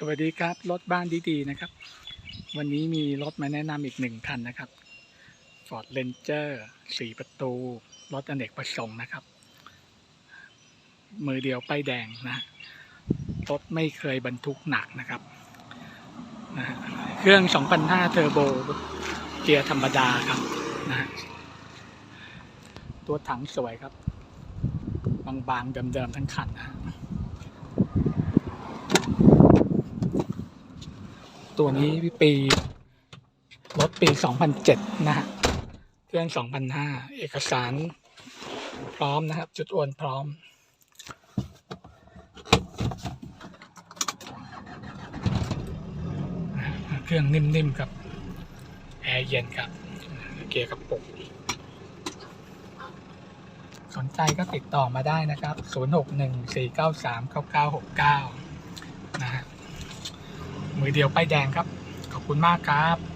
สวัสดีครับ รถบ้านดีๆนะครับ วันนี้มีรถมาแนะนำอีกหนึ่งคันนะครับ Ford Ranger สี่ประตู รถอเนกประสงค์นะครับ มือเดียวป้ายแดงนะ รถไม่เคยบรรทุกหนักนะครับนะเครื่อง 2,500 เทอร์โบ เกียร์ธรรมดาครับนะตัวถังสวยครับ บางๆเดิมๆทั้งคันนะฮะ ตัวนี้ปีรถปี 2007 นะฮะ เครื่อง 2005 เอกสารพร้อมนะครับ จุดโอนพร้อม เครื่องนิ่มๆครับ แอร์เย็นครับ เกียร์กระปุก สนใจก็ติดต่อมาได้นะครับ 0614939969 มือเดียวป้ายแดงครับ ขอบคุณมากครับ